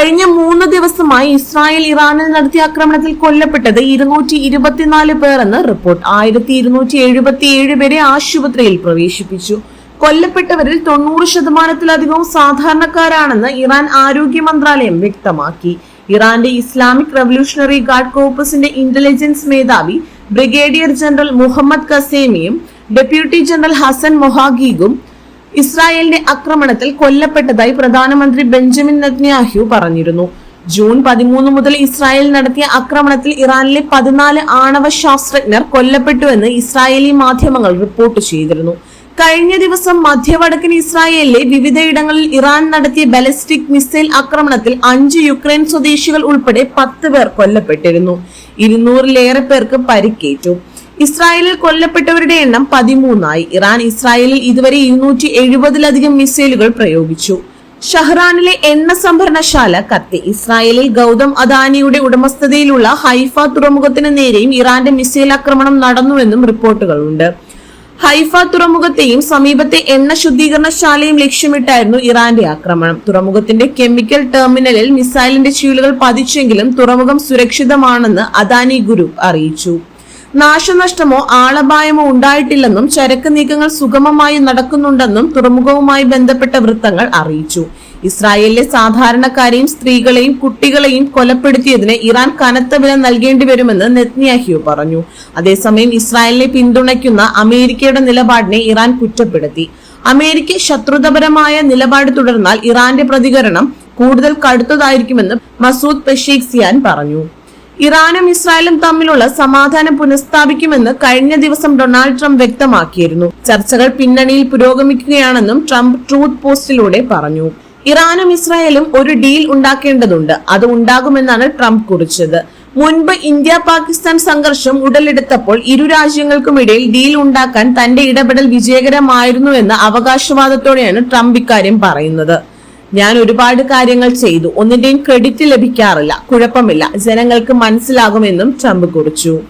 കഴിഞ്ഞ മൂന്ന് ദിവസമായി ഇസ്രായേൽ ഇറാനിൽ നടത്തിയ ആക്രമണത്തിൽ കൊല്ലപ്പെട്ടത് ഇരുന്നൂറ്റി ഇരുപത്തിനാല് പേർ റിപ്പോർട്ട്. ആയിരത്തി ഇരുന്നൂറ്റി എഴുപത്തിയേഴ് പേരെ ആശുപത്രിയിൽ പ്രവേശിപ്പിച്ചു. കൊല്ലപ്പെട്ടവരിൽ തൊണ്ണൂറ് ശതമാനത്തിലധികവും സാധാരണക്കാരാണെന്ന് ഇറാൻ ആരോഗ്യ മന്ത്രാലയം വ്യക്തമാക്കി. ഇറാന്റെ ഇസ്ലാമിക് റവല്യൂഷണറി ഗാർഡ് കോർപ്പസിന്റെ ഇന്റലിജൻസ് മേധാവി ബ്രിഗേഡിയർ ജനറൽ മുഹമ്മദ് കസേമിയും ഡെപ്യൂട്ടി ജനറൽ ഹസൻ മൊഹാഗീഗും ഇസ്രായേലിന്റെ ആക്രമണത്തിൽ കൊല്ലപ്പെട്ടതായി പ്രധാനമന്ത്രി ബെഞ്ചമിൻ നെത്ന്യാഹു പറഞ്ഞിരുന്നു. ജൂൺ പതിമൂന്ന് മുതൽ ഇസ്രായേൽ നടത്തിയ ആക്രമണത്തിൽ ഇറാനിലെ പതിനാല് ആണവ ശാസ്ത്രജ്ഞർ കൊല്ലപ്പെട്ടുവെന്ന് ഇസ്രായേലി മാധ്യമങ്ങൾ റിപ്പോർട്ട് ചെയ്തിരുന്നു. കഴിഞ്ഞ ദിവസം മധ്യവടക്കൻ ഇസ്രായേലിലെ വിവിധയിടങ്ങളിൽ ഇറാൻ നടത്തിയ ബാലിസ്റ്റിക് മിസൈൽ ആക്രമണത്തിൽ അഞ്ച് യുക്രൈൻ സ്വദേശികൾ ഉൾപ്പെടെ പത്ത് പേർ കൊല്ലപ്പെട്ടിരുന്നു. ഇരുന്നൂറിലേറെ പേർക്ക് പരിക്കേറ്റു. ഇസ്രായേലിൽ കൊല്ലപ്പെട്ടവരുടെ എണ്ണം പതിമൂന്നായി. ഇറാൻ ഇസ്രായേലിൽ ഇതുവരെ ഇരുന്നൂറ്റി എഴുപതിലധികം മിസൈലുകൾ പ്രയോഗിച്ചു. ഷഹ്റാനിലെ എണ്ണ സംഭരണശാല കത്തി. ഇസ്രായേലിൽ ഗൗതം അദാനിയുടെ ഉടമസ്ഥതയിലുള്ള ഹൈഫ തുറമുഖത്തിന് നേരെയും ഇറാന്റെ മിസൈൽ ആക്രമണം നടന്നുവെന്നും റിപ്പോർട്ടുകളുണ്ട്. ഹൈഫ തുറമുഖത്തെയും സമീപത്തെ എണ്ണ ശുദ്ധീകരണശാലയും ലക്ഷ്യമിട്ടായിരുന്നു ഇറാന്റെ ആക്രമണം. തുറമുഖത്തിന്റെ കെമിക്കൽ ടെർമിനലിൽ മിസൈലിന്റെ ചീളുകൾ പതിച്ചെങ്കിലും തുറമുഖം സുരക്ഷിതമാണെന്ന് അദാനി ഗ്രൂപ്പ് അറിയിച്ചു. നാശനഷ്ടമോ ആളപായമോ ഉണ്ടായിട്ടില്ലെന്നും ചരക്ക് നീക്കങ്ങൾ സുഗമമായി നടക്കുന്നുണ്ടെന്നും തുറമുഖവുമായി ബന്ധപ്പെട്ട വൃത്തങ്ങൾ അറിയിച്ചു. ഇസ്രായേലിലെ സാധാരണക്കാരെയും സ്ത്രീകളെയും കുട്ടികളെയും കൊലപ്പെടുത്തിയതിന് ഇറാൻ കനത്ത വില നൽകേണ്ടി വരുമെന്ന് നെത്ന്യാഹ്യു പറഞ്ഞു. അതേസമയം ഇസ്രായേലിനെ പിന്തുണയ്ക്കുന്ന അമേരിക്കയുടെ നിലപാടിനെ ഇറാൻ കുറ്റപ്പെടുത്തി. അമേരിക്ക ശത്രുതപരമായ നിലപാട് തുടർന്നാൽ ഇറാന്റെ പ്രതികരണം കൂടുതൽ കടുത്തതായിരിക്കുമെന്ന് മസൂദ് പെഷേക്സിയാൻ പറഞ്ഞു. ഇറാനും ഇസ്രായേലും തമ്മിലുള്ള സമാധാനം പുനഃസ്ഥാപിക്കുമെന്ന് കഴിഞ്ഞ ദിവസം ഡൊണാൾഡ് ട്രംപ് വ്യക്തമാക്കിയിരുന്നു. ചർച്ചകൾ പിന്നണിയിൽ പുരോഗമിക്കുകയാണെന്നും ട്രംപ് ട്രൂത്ത് പോസ്റ്റിലൂടെ പറഞ്ഞു. ഇറാനും ഇസ്രായേലും ഒരു ഡീൽ ഉണ്ടാക്കേണ്ടതുണ്ട്. അത് ഉണ്ടാകുമെന്നാണ് ട്രംപ് കുറിച്ചത്. മുൻപ് ഇന്ത്യ പാകിസ്ഥാൻ സംഘർഷം ഉടലെടുത്തപ്പോൾ ഇരു രാജ്യങ്ങൾക്കുമിടയിൽ ഡീൽ ഉണ്ടാക്കാൻ തന്റെ ഇടപെടൽ വിജയകരമായിരുന്നുവെന്ന അവകാശവാദത്തോടെയാണ് ട്രംപ് ഇക്കാര്യം പറയുന്നത്. ഞാൻ ഒരുപാട് കാര്യങ്ങൾ ചെയ്തു. ഒന്നിന്റെയും ക്രെഡിറ്റ് ലഭിക്കാറില്ല. കുഴപ്പമില്ല. ജനങ്ങൾക്ക് മനസ്സിലാകുമെന്നും ട്രംപ് കുറിച്ചു.